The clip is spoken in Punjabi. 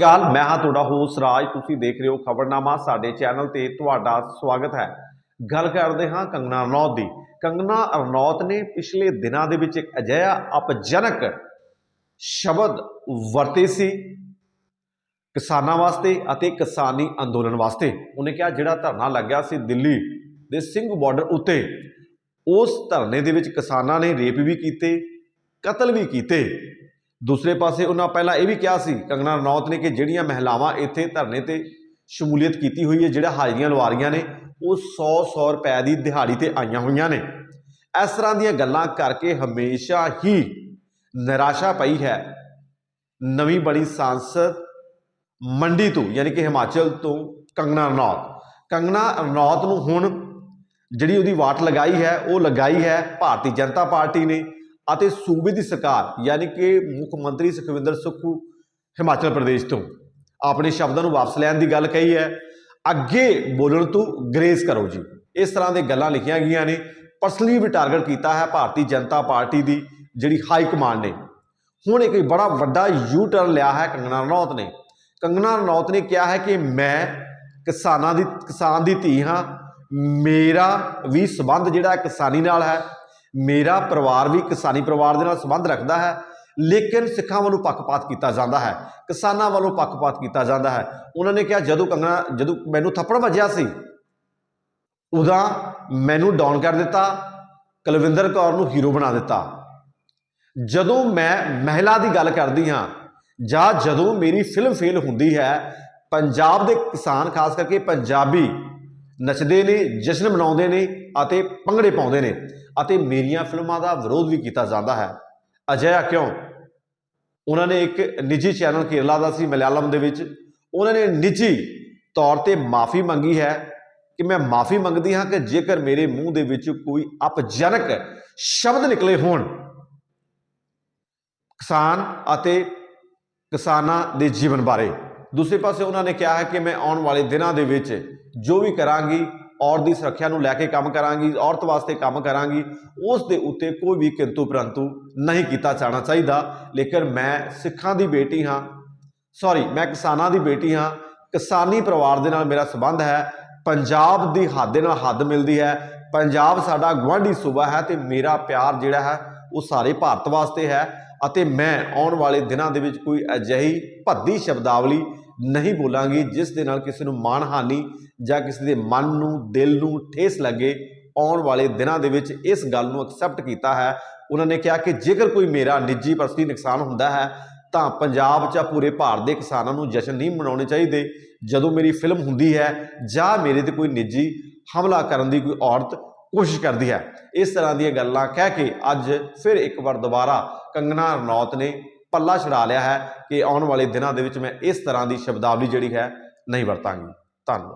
ਗੱਲ ਮੈਂ ਹਾਂ ਤੁਹਾਡਾ ਹੋਸ ਰਾਜ। ਤੁਸੀਂ ਦੇਖ ਰਹੇ ਹੋ ਖਬਰਨਾਮਾ। ਸਾਡੇ ਚੈਨਲ ਤੇ ਤੁਹਾਡਾ ਸਵਾਗਤ ਹੈ। ਗੱਲ ਕਰਦੇ ਹਾਂ ਕੰਗਨਾ ਰਣੌਤ ਦੀ। ਕੰਗਨਾ ਰਣੌਤ ਨੇ ਪਿਛਲੇ ਦਿਨਾਂ ਦੇ ਵਿੱਚ ਇੱਕ ਅਜਿਹਾ ਅਪਜਨਕ ਸ਼ਬਦ ਵਰਤੇ ਸੀ ਕਿਸਾਨਾਂ ਵਾਸਤੇ ਅਤੇ ਕਿਸਾਨੀ ਅੰਦੋਲਨ ਵਾਸਤੇ। ਉਹਨੇ ਕਿਹਾ, ਜਿਹੜਾ ਧਰਨਾ ਲੱਗਿਆ ਸੀ ਦਿੱਲੀ ਦੇ ਸਿੰਘ ਬਾਰਡਰ ਉੱਤੇ, ਉਸ ਧਰਨੇ ਦੇ ਵਿੱਚ ਕਿਸਾਨਾਂ ਨੇ ਰੇਪ ਵੀ ਕੀਤੇ, ਕਤਲ ਵੀ ਕੀਤੇ। ਦੂਸਰੇ ਪਾਸੇ ਉਹਨਾਂ ਪਹਿਲਾਂ ਇਹ ਵੀ ਕਿਹਾ ਸੀ, ਕੰਗਣਾ ਰਣੌਤ ਨੇ ਕਿ ਜਿਹੜੀਆਂ ਮਹਿਲਾਵਾਂ ਇੱਥੇ ਧਰਨੇ ਤੇ ਸ਼ਮੂਲੀਅਤ ਕੀਤੀ ਹੋਈ ਹੈ, ਜਿਹੜਾ ਹਾਜ਼ਰੀਆਂ ਲਵਾ ਰਹੀਆਂ ਨੇ, ਉਹ 100-100 ਰੁਪਏ ਦੀ ਦਿਹਾੜੀ ਤੇ ਆਈਆਂ ਹੋਈਆਂ ਨੇ। ਇਸ ਤਰ੍ਹਾਂ ਦੀਆਂ ਗੱਲਾਂ ਕਰਕੇ ਹਮੇਸ਼ਾ ਹੀ ਨਿਰਾਸ਼ਾ ਪਈ ਹੈ ਨਵੀਂ ਬਣੀ ਸੰਸਦ ਮੰਡੀ ਤੋਂ, ਯਾਨੀ ਕਿ ਹਿਮਾਚਲ ਤੋਂ ਕੰਗਣਾ ਰਣੌਤ। ਕੰਗਣਾ ਰਣੌਤ ਨੂੰ ਹੁਣ ਜਿਹੜੀ ਉਹਦੀ ਵਾਟ ਲਗਾਈ ਹੈ, ਉਹ ਲਗਾਈ ਹੈ ਭਾਰਤੀ ਜਨਤਾ ਪਾਰਟੀ ਨੇ। ਅਤੇ ਸੂਬੇ ਦੀ ਸਰਕਾਰ, ਯਾਨੀ ਕਿ ਮੁੱਖ ਮੰਤਰੀ ਸੁਖਵਿੰਦਰ ਸੁੱਖੂ ਹਿਮਾਚਲ ਪ੍ਰਦੇਸ਼ ਤੋਂ, ਆਪਣੇ ਸ਼ਬਦਾਂ ਨੂੰ ਵਾਪਸ ਲੈਣ ਦੀ ਗੱਲ ਕਹੀ ਹੈ। ਅੱਗੇ ਬੋਲਣ ਤੋਂ ਗਰੇਜ਼ ਕਰੋ ਜੀ। ਇਸ ਤਰ੍ਹਾਂ ਦੇ ਗੱਲਾਂ ਲਿਖੀਆਂ ਗਈਆਂ ਨੇ। ਪਰਸਨਲੀ ਵੀ ਟਾਰਗੇਟ ਕੀਤਾ ਹੈ ਭਾਰਤੀ ਜਨਤਾ ਪਾਰਟੀ ਦੀ, ਜਿਹੜੀ ਹਾਈ ਕਮਾਂਡ ਨੇ। ਹੁਣ ਇੱਕ ਬੜਾ ਵੱਡਾ ਯੂ ਟਰਨ ਲਿਆ ਹੈ ਕੰਗਨਾ ਰਣੌਤ ਨੇ। ਕੰਗਨਾ ਰਣੌਤ ਨੇ ਕਿਹਾ ਹੈ ਕਿ ਮੈਂ ਕਿਸਾਨਾਂ ਦੀ, ਕਿਸਾਨ ਦੀ ਧੀ ਹਾਂ। ਮੇਰਾ ਵੀ ਸਬੰਧ ਜਿਹੜਾ ਕਿਸਾਨੀ ਨਾਲ ਹੈ ਮੇਰਾ ਪਰਿਵਾਰ ਵੀ ਕਿਸਾਨੀ ਪਰਿਵਾਰ ਦੇ ਨਾਲ ਸੰਬੰਧ ਰੱਖਦਾ ਹੈ, ਲੇਕਿਨ ਸਿੱਖਾਂ ਵੱਲੋਂ ਪੱਖਪਾਤ ਕੀਤਾ ਜਾਂਦਾ ਹੈ, ਕਿਸਾਨਾਂ ਵੱਲੋਂ ਪੱਖਪਾਤ ਕੀਤਾ ਜਾਂਦਾ ਹੈ। ਉਹਨਾਂ ਨੇ ਕਿਹਾ, ਜਦੋਂ ਕੰਗਣਾ, ਜਦੋਂ ਮੈਨੂੰ ਥੱਪੜ ਵੱਜਿਆ ਸੀ, ਉਦਾਂ ਮੈਨੂੰ ਡਾਊਨ ਕਰ ਦਿੱਤਾ, ਕੁਲਵਿੰਦਰ ਕੌਰ ਨੂੰ ਹੀਰੋ ਬਣਾ ਦਿੱਤਾ। ਜਦੋਂ ਮੈਂ ਮਹਿਲਾ ਦੀ ਗੱਲ ਕਰਦੀ ਹਾਂ, ਜਾਂ ਜਦੋਂ ਮੇਰੀ ਫਿਲਮ ਫੇਲ ਹੁੰਦੀ ਹੈ, ਪੰਜਾਬ ਦੇ ਕਿਸਾਨ, ਖਾਸ ਕਰਕੇ ਪੰਜਾਬੀ ਨੱਚਦੇ ਨੇ, ਜਸ਼ਨ ਮਨਾਉਂਦੇ ਨੇ ਅਤੇ ਭੰਗੜੇ ਪਾਉਂਦੇ ਨੇ ਅਤੇ ਮੇਰੀਆਂ ਫਿਲਮਾਂ ਦਾ ਵਿਰੋਧ ਵੀ ਕੀਤਾ ਜਾਂਦਾ ਹੈ। ਅਜਿਹਾ ਕਿਉਂ? ਉਹਨਾਂ ਨੇ ਇੱਕ ਨਿੱਜੀ ਚੈਨਲ ਕੇਰਲਾ ਦਾ ਸੀ ਮਲਿਆਲਮ ਦੇ ਵਿੱਚ। ਉਹਨਾਂ ਨੇ ਨਿੱਜੀ ਤੌਰ ਤੇ ਮਾਫੀ ਮੰਗੀ ਹੈ ਕਿ ਮੈਂ ਮਾਫੀ ਮੰਗਦੀ ਹਾਂ ਕਿ ਜੇਕਰ ਮੇਰੇ ਮੂੰਹ ਦੇ ਵਿੱਚ ਕੋਈ ਅਪਜਨਕ ਸ਼ਬਦ ਨਿਕਲੇ ਹੋਣ। ਕਿਸਾਨ ਅਤੇ ਕਿਸਾਨਾਂ ਦੇ ਜੀਵਨ ਬਾਰੇ। ਦੂਸਰੇ ਪਾਸੇ ਉਹਨਾਂ ਨੇ ਕਿਹਾ ਹੈ ਕਿ ਮੈਂ ਆਉਣ ਵਾਲੇ ਦਿਨਾਂ ਦੇ ਵਿੱਚ ਜੋ ਵੀ ਕਰਾਂਗੀ ਔਰਤ ਦੀ ਸੁਰੱਖਿਆ ਨੂੰ ਲੈ ਕੇ ਕੰਮ ਕਰਾਂਗੀ, ਔਰਤ ਵਾਸਤੇ ਕੰਮ ਕਰਾਂਗੀ, ਉਸ ਦੇ ਉੱਤੇ ਕੋਈ ਵੀ ਕਿੰਤੂ ਪਰੰਤੂ ਨਹੀਂ ਕੀਤਾ ਜਾਣਾ ਚਾਹੀਦਾ। ਲੇਕਿਨ ਮੈਂ ਸਿੱਖਾਂ ਦੀ ਬੇਟੀ ਹਾਂ ਸੌਰੀ ਮੈਂ ਕਿਸਾਨਾਂ ਦੀ ਬੇਟੀ ਹਾਂ। ਕਿਸਾਨੀ ਪਰਿਵਾਰ ਦੇ ਨਾਲ ਮੇਰਾ ਸੰਬੰਧ ਹੈ, ਪੰਜਾਬ ਦੀ ਹੱਦ ਦੇ ਨਾਲ ਹੱਦ ਮਿਲਦੀ ਹੈ। ਪੰਜਾਬ ਸਾਡਾ ਗੁਆਂਢੀ ਸੂਬਾ ਹੈ ਤੇ ਮੇਰਾ ਪਿਆਰ ਜਿਹੜਾ ਹੈ, ਉਹ ਸਾਰੇ ਭਾਰਤ ਵਾਸਤੇ ਹੈ। ਅਤੇ ਮੈਂ ਆਉਣ ਵਾਲੇ ਦਿਨਾਂ ਦੇ ਵਿੱਚ ਕੋਈ ਅਜਿਹੀ ਭੱਦੀ ਸ਼ਬਦਾਵਲੀ ਨਹੀਂ ਬੋਲਾਂਗੀ, ਜਿਸ ਦੇ ਨਾਲ ਕਿਸੇ ਨੂੰ ਮਾਣਹਾਨੀ ਜਾਂ ਕਿਸੇ ਦੇ ਮਨ ਨੂੰ, ਦਿਲ ਨੂੰ ਠੇਸ ਲੱਗੇ, ਆਉਣ ਵਾਲੇ ਦਿਨਾਂ ਦੇ ਵਿੱਚ ਇਸ ਗੱਲ ਨੂੰ ਐਕਸੈਪਟ ਕੀਤਾ ਹੈ। ਉਹਨਾਂ ਨੇ ਕਿਹਾ ਕਿ ਜੇਕਰ ਕੋਈ ਮੇਰਾ ਨਿੱਜੀ ਪਰਸਨਲੀ ਨੁਕਸਾਨ ਹੁੰਦਾ ਹੈ, ਤਾਂ ਪੰਜਾਬ 'ਚ ਪੂਰੇ ਭਾਰਤ ਦੇ ਕਿਸਾਨਾਂ ਨੂੰ ਜਸ਼ਨ ਨਹੀਂ ਮਨਾਉਣੇ ਚਾਹੀਦੇ। ਜਦੋਂ ਮੇਰੀ ਫਿਲਮ ਹੁੰਦੀ ਹੈ ਜਾਂ ਮੇਰੇ ਤੇ ਕੋਈ ਨਿੱਜੀ ਹਮਲਾ ਕਰਨ ਦੀ ਕੋਈ ਔਰਤ ਕੋਸ਼ਿਸ਼ ਕਰਦੀ ਹੈ। ਇਸ ਤਰ੍ਹਾਂ ਦੀਆਂ ਗੱਲਾਂ ਕਹਿ ਕੇ ਅੱਜ ਫਿਰ ਇੱਕ ਵਾਰ ਦੁਬਾਰਾ ਕੰਗਨਾ ਰਣੌਤ ਨੇ ਪੱਲਾ ਛਡਾ ਲਿਆ ਹੈ ਕਿ ਆਉਣ ਵਾਲੇ ਦਿਨਾਂ ਦੇ ਵਿੱਚ ਮੈਂ ਇਸ ਤਰ੍ਹਾਂ ਦੀ ਸ਼ਬਦਾਵਲੀ ਜਿਹੜੀ ਹੈ ਨਹੀਂ ਵਰਤਾਂਗੀ। ਧੰਨਵਾਦ।